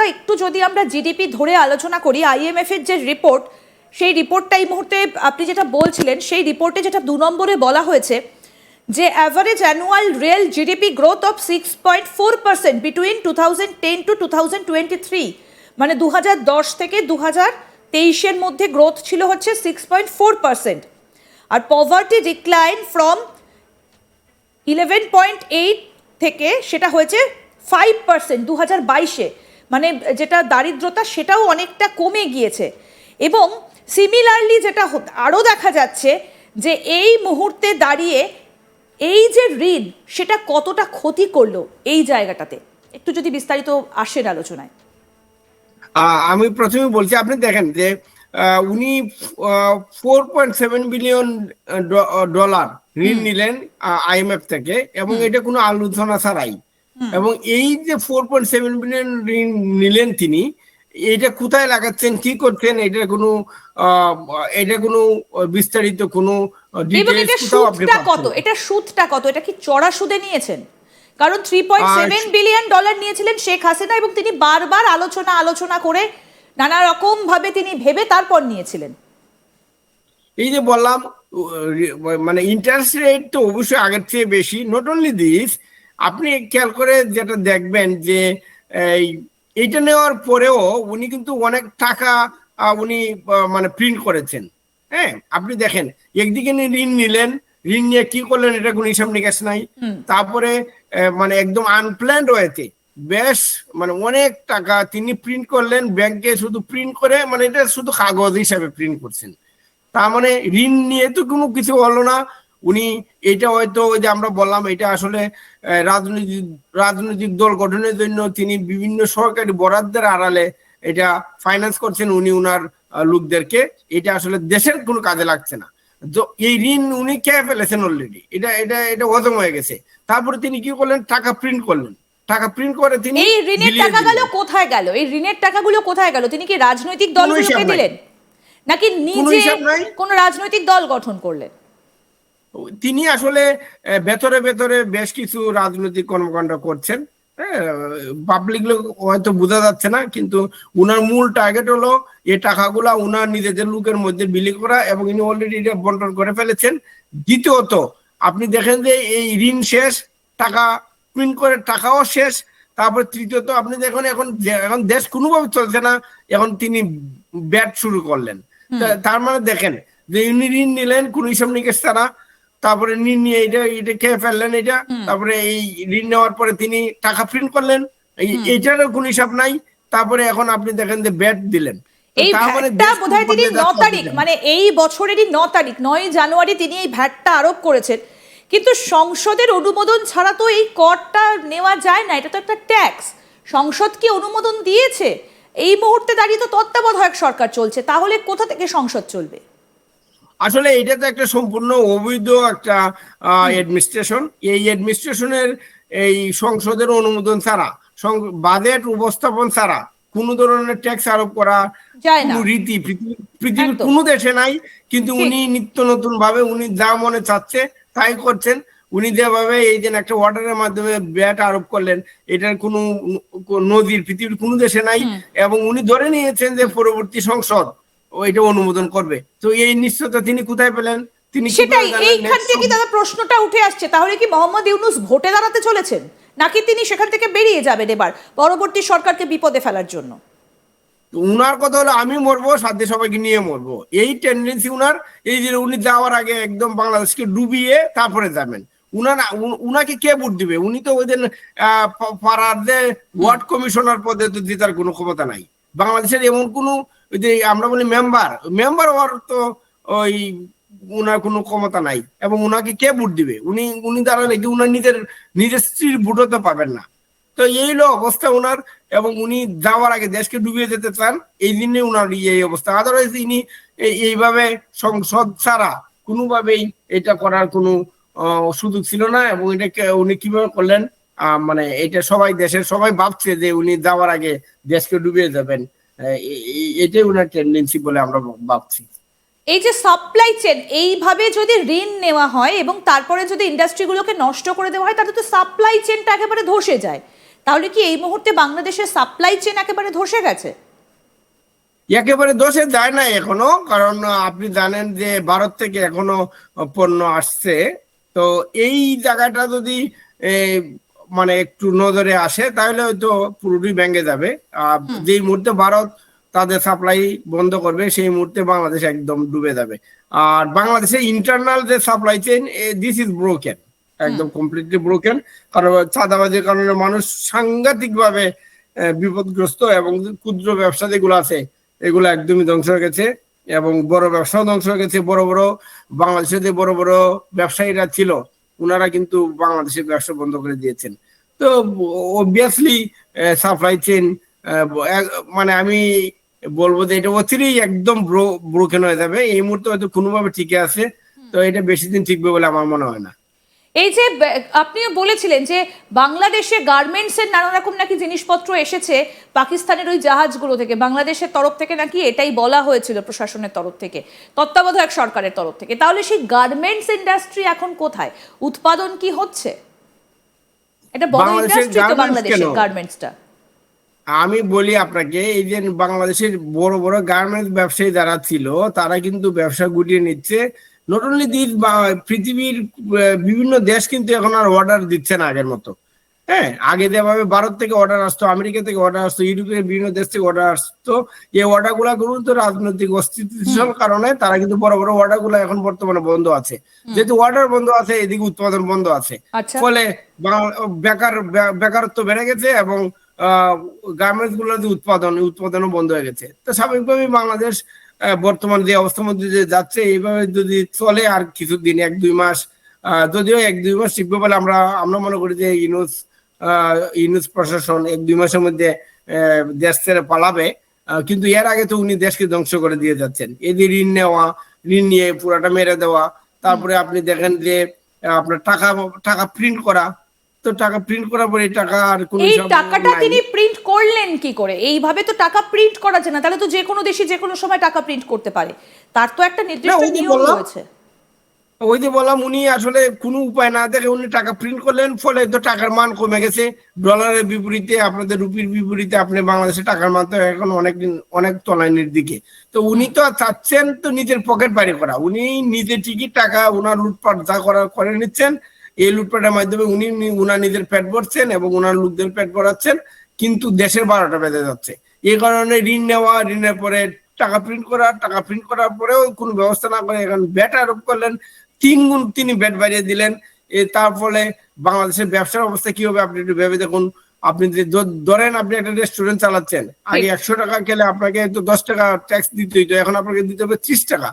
দাদা, একটু যদি আমরা জিডিপি ধরে আলোচনা করি আইএমএফ এর যে রিপোর্ট সেই রিপোর্টটা এই মুহূর্তে আপনি যেটা বলছিলেন, সেই রিপোর্টে যেটা দু নম্বরে বলা হয়েছে যে average annual real GDP growth of six point four percent between two thousand ten to two thousand twenty three মানে দু হাজার দশ থেকে দু হাজার তেইশের মধ্যে গ্রোথ ছিল হচ্ছে six point four percent R poverty decline from eleven point eight থেকে সেটা হয়েছে ফাইভ পার্সেন্ট দু হাজার বাইশে। মানে যেটা দারিদ্রতা সেটাও অনেকটা কমে গিয়েছে। এবং সিমিলারলি যেটা আরও দেখা যাচ্ছে যে এই মুহূর্তে দাঁড়িয়ে এই যে ঋণ সেটা কতটা ক্ষতি করল এই জায়গাটাতে? একটু যদি বিস্তারিত আসেন আলোচনায়। আমি প্রথমে বলছি আপনি দেখেন যে উনি four point seven billion dollar ঋণ নিলেন আইএমএফ থেকে এবং এটা কোনো আলোচনা ছাড়াই। এবং এই যে ফোর পয়েন্ট সেভেন বিলিয়ন ঋণ নিলেন তিনি এটা কোথায় লাগাচ্ছেন কি করছেন এটা কোনো এটা কোনো বিস্তারিত কোনো সুদটা কত? এটা সুদটা কত? এটা কি চড়া সুদে নিয়েছেন? কারণ three point seven billion dollar নিয়েছিলেন শেখ হাসিনা এবং তিনি বারবার আলোচনা আলোচনা করে নানা রকম ভাবে তিনি ভেবে তারপর নিয়েছিলেন। এই যে বললাম মানে ইন্টারেস্ট রেট তো অবশ্যই আগের চেয়ে বেশি। নট অনলি দিস আপনি খেয়াল করে যেটা দেখবেন যে এই এইটা নেওয়ার পরেও উনি কিন্তু অনেক টাকা উনি মানে প্রিন্ট করেছেন। হ্যাঁ? আপনি দেখেন একদিকে ঋণ নিলেন ঋণ নিয়ে কি করলেন এটা কোনো হিসাব নিকাশ নাই। তারপরে মানে একদম আনপ্ল্যান্ড ওয়েতে বেশ মানে অনেক টাকা তিনি প্রিন্ট করলেন ব্যাংকে শুধু প্রিন্ট করে মানে এটা শুধু কাগজ হিসাবে প্রিন্ট করছেন। তার মানে ঋণ নিয়ে তো কোনো কিছু হলো না। উনি এটা হয়তো ওই যে আমরা বললাম এটা আসলে রাজনৈতিক রাজনৈতিক দল গঠনের জন্য তিনি বিভিন্ন সরকারি বরাদ্দের আড়ালে এটা ফাইন্যান্স করছেন উনি উনার লোকদেরকে। এটা আসলে দেশের কোনো কাজে লাগছে না। তো এই ঋণ উনি খেয়ে ফেলেছেন অলরেডি এটা এটা এটা হজম হয়ে গেছে। তারপরে তিনি কি করলেন? টাকা প্রিন্ট করলেন। টাকা প্রিন্ট করে তিনি এই ঋণের বিলিয়ে টাকা গেল দিলেন। কোথায় গেল? এই ঋণের টাকাগুলো কোথায় গেল? তিনি কি রাজনৈতিক দলগুলোকে দিলেন? নাকি নিজে। কোন রাজনৈতিক দল গঠন করলেন? তিনি আসলে ভেতরে ভেতরে বেশ কিছু রাজনৈতিক কর্মকাণ্ড করছেন। পাবলিক লোক হয়তো বোঝা যাচ্ছে না কিন্তু উনার মূল টার্গেট হলো এই টাকাগুলা উনার নিজেদের লোকের মধ্যে বিলি করা এবং ইনি অলরেডি এটা বন্টন করে ফেলেছেন। দ্বিতীয়ত আপনি দেখেন যে এই ঋণ শেষ টাকা প্রিন্ট করে টাকাও শেষ তারপর তৃতীয়ত আপনি দেখুন এখন এখন দেশ কোনোভাবে চলছে না এখন তিনি ব্যাট শুরু করলেন। তার মানে দেখেন যে উনি ঋণ নিলেন কোন হিসাব নিকেশ ছাড়া তারপরে ঋণ নিয়ে এটা এটা খেয়ে ফেললেন এটা তারপরে এই ঋণ নেওয়ার পরে তিনি টাকা প্রিন্ট করলেন। এই এইটারও কোন হিসাব নাই। তারপরে এখন আপনি দেখেন যে ব্যাট দিলেন। এই মানে ভ্যাটটা দেশ বোধহয় তিনি ন তারিখ মানে এই বছরেরই ন তারিখ নয় জানুয়ারি তিনি এই ভ্যাটটা আরোপ করেছেন। কিন্তু সংসদের অনুমোদন ছাড়া তো এই করটা নেওয়া যায় না এটা তো একটা ট্যাক্স সংসদ কি অনুমোদন দিয়েছে? এই মুহূর্তে দাঁড়িয়ে তো তত্ত্বাবধায়ক সরকার চলছে। তাহলে কোথা থেকে সংসদ চলবে? আসলে এটা তো একটা সম্পূর্ণ অবৈধ একটা অ্যাডমিনিস্ট্রেশন এই অ্যাডমিনিস্ট্রেশনের এই সংসদের অনুমোদন ছাড়া বাজেট উপস্থাপন ছাড়া কোন ধরনের ট্যাক্স আরোপ করা রীতি পৃথিবীর। কোনো দেশে নাই কিন্তু উনি নিত্য নতুন ভাবে উনি যা মনে চাচ্ছে তাই করছেন। উনি যেভাবে এই যে একটা অর্ডারের মাধ্যমে ব্যাট আরোপ করলেন এটার কোনো ন- নজির পৃথিবীর কোনো দেশে নাই এবং উনি ধরে নিয়েছেন যে পরবর্তী সংসদ এটা অনুমোদন করবে। তো এই নিশ্চয়তা তিনি কোথায় পেলেন? তিনি সেটাই এইখান থেকে দাদা প্রশ্নটা উঠে আসছে তাহলে কি মোহাম্মদ ইউনুস ভোটে দাঁড়াতে চলেছেন? নাকি তিনি সেখান থেকে বেরিয়ে যাবেন এবার পরবর্তী সরকারকে বিপদে ফেলার জন্য? তো উনার কথা হলো আমি মরবো সাথে সবাইকে নিয়ে মরবো। এই টেন্ডেন্সি উনার এই যে উনি যাওয়ার আগে একদম বাংলাদেশকে ডুবিয়ে তারপরে যাবেন। উনার উনাকে কে ভোট দিবে? উনি তো ওই দিন পাড়ার ওয়ার্ড কমিশনার পদে তো জেতার কোনো ক্ষমতা নাই। বাংলাদেশের এমন কোনো ওই যে আমরা বলি মেম্বার মেম্বার হওয়ার তো ওই উনার কোনো ক্ষমতা নাই এবং উনাকে কে ভোট দিবে? উনি উনি দাঁড়ালে কি উনার নিজের নিজের স্ত্রীর ভোটও তো পাবেন না। তো এই হলো অবস্থা উনার এবং উনি যাওয়ার আগে দেশকে ডুবিয়ে যেতে চান, এই জন্য উনার এই অবস্থা। আদারওয়াইজ ইনি এই- এইভাবে সংসদ ছাড়া কোনোভাবেই এটা করার কোনো সুযোগ ছিল না এবং এটাকে উনি কীভাবে করলেন মানে এটা সবাই দেশের সবাই ভাবছে যে উনি যাওয়ার আগে দেশকে ডুবিয়ে যাবেন। এটাই ওনার টেন্ডেন্সি বলে আমরা ভাবছি। এই যে সাপ্লাই চেন এইভাবে যদি ঋণ নেওয়া হয় এবং তারপরে যদি ইন্ডাস্ট্রিগুলোকে নষ্ট করে দেওয়া হয় তাহলে তো সাপ্লাই চেনটা একেবারে ধসে যায়। তাহলে কি এই মুহূর্তে বাংলাদেশের সাপ্লাই চেন একেবারে ধসে গেছে? একেবারে দোষে যায় না এখনও কারণ আপনি জানেন যে ভারত থেকে এখনও পণ্য আসছে। তো এই জায়গাটা যদি মানে একটু নজরে আসে তাহলে হয়তো পুরোটাই ভেঙে যাবে। আর যেই মুহূর্তে ভারত তাদের সাপ্লাই বন্ধ করবে সেই মুহূর্তে বাংলাদেশ একদম ডুবে যাবে। আর বাংলাদেশের ইন্টারনাল যে supply chain this is broken একদম কমপ্লিটলি ব্রোকেন কারণ চাঁদাবাজির কারণে মানুষ সাংঘাতিক ভাবে বিপদগ্রস্ত এবং ক্ষুদ্র ব্যবসা যেগুলো আছে এগুলো একদমই ধ্বংস হয়ে গেছে। এবং বড় ব্যবসাও ধ্বংস হয়ে গেছে। বড় বড় বাংলাদেশের যে বড় বড় ব্যবসায়ীরা ছিল ওনারা কিন্তু বাংলাদেশের ব্যবসা বন্ধ করে দিয়েছেন। তো অবভিয়াসলি সাপ্লাই চেন মানে আমি বলব যে এটা অচিরেই একদম ব্রোকেন হয়ে যাবে। এই মুহূর্তে হয়তো কোনোভাবে ঠিকই আছে। তো এটা বেশি দিন টিকবে বলে আমার মনে হয় না। এই যে আপনিও বলেছিলেন যে বাংলাদেশে গার্মেন্টস এর নানা রকম নাকি জিনিসপত্র এসেছে পাকিস্তানের ওই জাহাজগুলো থেকে। বাংলাদেশের তরফ থেকে নাকি এটাই বলা হয়েছিল প্রশাসনের তরফ থেকে তত্ত্বাবধায়ক সরকারের তরফ থেকে। তাহলে সেই গার্মেন্টস ইন্ডাস্ট্রি এখন কোথায়? উৎপাদন কি হচ্ছে? এটা বড় ইন্ডাস্ট্রি তো বাংলাদেশের গার্মেন্টসটা। আমি বলি আপনাকে এই যে বাংলাদেশের বড় বড় গার্মেন্টস ব্যবসায়ী যারা ছিল তারা কিন্তু ব্যবসা গুটিয়ে নিচ্ছে নট অনলি দিস পৃথিবীর বিভিন্ন দেশ কিন্তু এখন আর অর্ডার দিচ্ছে না আগের মতো। হ্যাঁ আগে যেভাবে ভারত থেকে অর্ডার আসতো আমেরিকা থেকে অর্ডার আসতো ইউরোপের বিভিন্ন দেশ থেকে অর্ডার আসতো এই অর্ডারগুলা তো রাজনৈতিক অস্থিতিশীল কারণে তারা কিন্তু বড় বড় অর্ডারগুলো এখন বর্তমানে বন্ধ আছে। যেহেতু অর্ডার বন্ধ আছে এদিকে উৎপাদন বন্ধ আছে। আচ্ছা। ফলে বেকার বেকারত্ব বেড়ে গেছে এবং গার্মেন্টসগুলোর যে উৎপাদন উৎপাদনও বন্ধ হয়ে গেছে। তো স্বাভাবিকভাবেই বাংলাদেশ বর্তমান যে অবস্থার মধ্যে যে যাচ্ছে, এইভাবে যদি চলে আর কিছুদিন, এক, দুই মাস যদিও এক, দুই মাস শিখবে বলে আমরা আমরা মনে করি যে ইউনুস ইউনুস প্রশাসন এক, দুই মাসের মধ্যে দেশ ছেড়ে পালাবে। কিন্তু এর আগে তো উনি দেশকে ধ্বংস করে দিয়ে যাচ্ছেন। যে ঋণ নেওয়া, ঋণ নিয়ে পুরাটা মেরে দেওয়া, তারপরে আপনি দেখেন যে, আপনার টাকা টাকা প্রিন্ট করা তো টাকা প্রিন্ট করার পরে এই টাকা আর কোনো এই টাকাটা তিনি প্রিন্ট করলেন কি করে? এইভাবে তো টাকা প্রিন্ট করা যায় না। তাহলে তো যে কোনো দেশে যে কোনো সময় টাকা প্রিন্ট করতে পারে। তার তো একটা নির্দিষ্ট নিয়ম রয়েছে। ওই যে বললাম উনি আসলে কোনো উপায় না দেখে উনি টাকা প্রিন্ট করলেন ফলে তো টাকার মান কমে গেছে। ডলারের বিপরীতে আপনাদের রুপির বিপরীতে আপনি বাংলাদেশের টাকার মান তো এখন অনেক অনেক তলানির দিকে। তো উনি তো চাচ্ছেন তো নিজের পকেট বাড়ি করা। উনি নিজে ঠিকই টাকা ওনার লুটপাট যা করার করে নিচ্ছেন। এই লুটপাটের মাধ্যমে উনি উনার নিজের পেট ভরছেন এবং উনার লোকদের পেট ভরাচ্ছেন কিন্তু দেশের বারোটা বেজে যাচ্ছে। এই কারণে ঋণ নেওয়া ঋণের পরে টাকা প্রিন্ট করা টাকা প্রিন্ট করার পরেও কোনো ব্যবস্থা না করে এখন ব্যাট আরোপ করলেন। তিন গুণ তিনি ব্যাট বাড়িয়ে দিলেন। এ তার ফলে বাংলাদেশের ব্যবসার অবস্থা কি হবে আপনি একটু ভেবে দেখুন। আপনি যে ধরেন আপনি একটা রেস্টুরেন্ট চালাচ্ছেন আগে একশো টাকা খেলে আপনাকে তো দশ টাকা ট্যাক্স দিতে হইতো এখন আপনাকে দিতে হবে ত্রিশ টাকা।